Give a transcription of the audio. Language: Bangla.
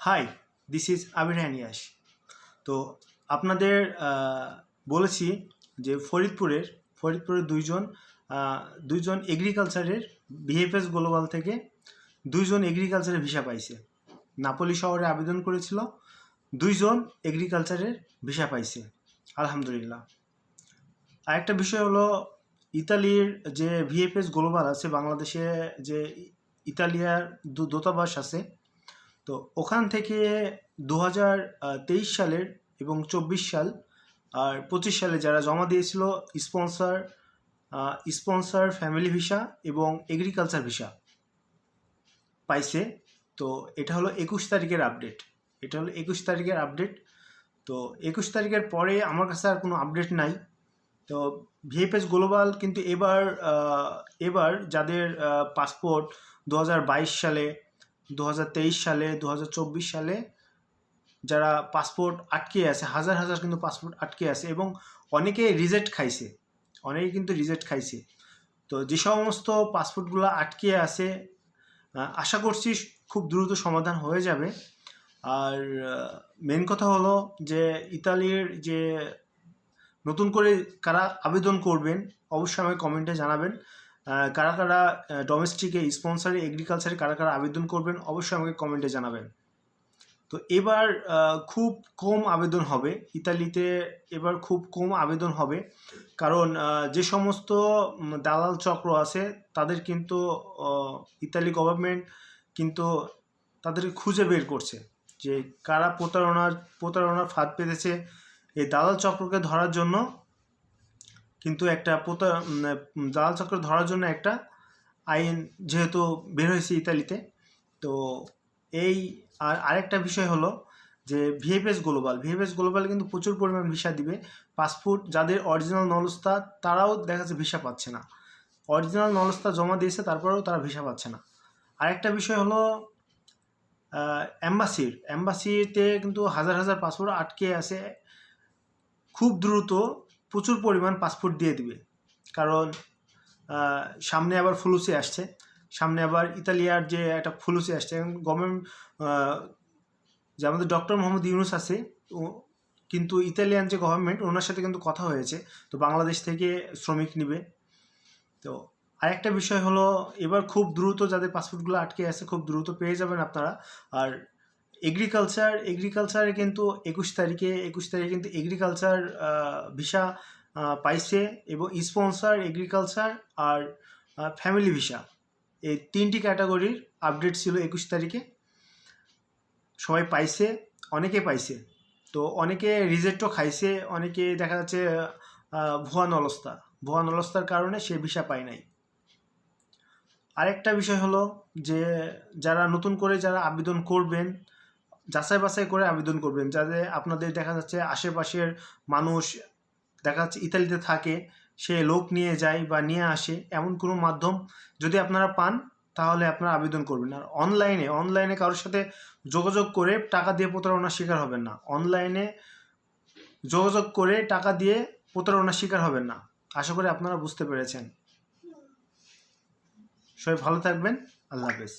হাই দিস ইজ আবির হ্যানিয়াস তো আপনাদের বলেছি যে ফরিদপুরের ফরিদপুরের দুইজন দুইজন এগ্রিকালচারের বিহেভিএস গ্লোবাল থেকে দুইজন এগ্রিকালচারের ভিসা পাইছে। নাপোলি শহরে আবেদন করেছিল, দুইজন এগ্রিকালচারের ভিসা পাইছে, আলহামদুলিল্লাহ। আরেকটা বিষয় হলো, ইতালির যে ভিএফএস গ্লোবাল আছে, বাংলাদেশে যে ইতালিয়ার দূতাবাস আছে তো ওখান থেকে দু হাজার তেইশ সালের এবং চব্বিশ সাল আর পঁচিশ সালে যারা জমা দিয়েছিল স্পন্সর স্পন্সর ফ্যামিলি ভিসা এবং এগ্রিকালচার ভিসা পাইছে। তো এটা হলো একুশ তারিখের আপডেট এটা হলো একুশ তারিখের আপডেট তো একুশ তারিখের পরে আমার কাছে আর কোনো আপডেট নাই। তো ভিএফএস গ্লোবাল কিন্তু এবার এবার যাদের পাসপোর্ট দু হাজার বাইশ সালে দু হাজার তেইশ সালে দু হাজার চব্বিশ সালে যারা পাসপোর্ট আটকে আছে, হাজার হাজার কিন্তু পাসপোর্ট আটকে আছে এবং অনেকে রিজেক্ট খাইছে অনেকে কিন্তু রিজেক্ট খাইছে। তো যে সমস্ত পাসপোর্টগুলো আটকে আছে আশা করছি খুব দ্রুত সমাধান হয়ে যাবে। আর মেন কথা হলো যে ইতালির যে নতুন করে কারা আবেদন করবেন, অবশ্যই আমাকে কমেন্টে জানাবেন। কারা কারা ডোমেস্টিকে স্পন্সারে এগ্রিকালচারে কারা কারা আবেদন করবেন অবশ্যই আমাকে কমেন্টে জানাবেন। তো এবার খুব কম আবেদন হবে। ইতালিতে এবার খুব কম আবেদন হবে। কারণ যে সমস্ত দালাল চক্র আছে, তাদের কিন্তু ইতালি গভর্নমেন্ট কিন্তু তাদেরকে খুঁজে বের করছে যে কারা প্রতারণার প্রতারণার ফাঁদ পেতেছে। এই দালাল চক্রকে ধরার জন্য কিন্তু একটা প্রতা দালাল চক্র ধরার জন্য একটা আইন যেহেতু বের হয়েছে ইতালিতে, তো এই আর আরেকটা বিষয় হলো যে ভিএফএস গ্লোবাল ভিএফএস গ্লোবাল কিন্তু প্রচুর পরিমাণ ভিসা দিবে। পাসপোর্ট যাদের অরিজিনাল নলস্তা, তারাও দেখা যাচ্ছে ভিসা পাচ্ছে না। অরিজিনাল নলস্তা জমা দিয়েছে, তারপরেও তারা ভিসা পাচ্ছে না। আরেকটা বিষয় হলো অ্যাম্বাসির অ্যাম্বাসিতে কিন্তু হাজার হাজার পাসপোর্ট আটকে আছে। খুব দ্রুত প্রচুর পরিমাণ পাসপোর্ট দিয়ে দিবে। কারণ সামনে আবার ফুলুসি আসছে। সামনে আবার ইতালিয়ার যে একটা ফুলুসি আসছে। গভর্নমেন্ট যে আমাদের ডক্টর মোহাম্মদ ইউনুস আছে কিন্তু ইতালিয়ান যে গভর্নমেন্ট ওনার সাথে কিন্তু কথা হয়েছে। তো বাংলাদেশ থেকে শ্রমিক নিবে। তো আরেকটা বিষয় হলো, এবার খুব দ্রুত যাদের পাসপোর্টগুলো আটকে আছে, খুব দ্রুত পেয়ে যাবেন আপনারা। আর এগ্রিকালচার এগ্রিকালচারে কিন্তু একুশ তারিখে একুশ তারিখে কিন্তু এগ্রিকালচার ভিসা পাইছে এবং স্পন্সর এগ্রিকালচার আর ফ্যামিলি ভিসা এই তিনটি ক্যাটাগরির আপডেট ছিল একুশ তারিখে। সবাই পাইছে, অনেকে পাইছে। তো অনেকে রিজেক্টও খাইছে, অনেকে দেখা যাচ্ছে ভুয়া নলস্তা ভুয়া নলস্তার কারণে সে ভিসা পায় নাই। আরেকটা বিষয় হলো যে, যারা নতুন করে যারা আবেদন করবেন যাচাই বাছাই করে আবেদন করবেন, যাতে আপনাদের দেখা যাচ্ছে আশেপাশের মানুষ দেখা যাচ্ছে ইতালিতে থাকে, সে লোক নিয়ে যায় বা নিয়ে আসে এমন কোনো মাধ্যম যদি আপনারা পান, তাহলে আপনারা আবেদন করবেন। আর অনলাইনে অনলাইনে কারোর সাথে যোগাযোগ করে টাকা দিয়ে প্রতারণার শিকার হবেন না। অনলাইনে যোগাযোগ করে টাকা দিয়ে প্রতারণার শিকার হবেন না। আশা করি আপনারা বুঝতে পেরেছেন। সবাই ভালো থাকবেন। আল্লাহ হাফেজ।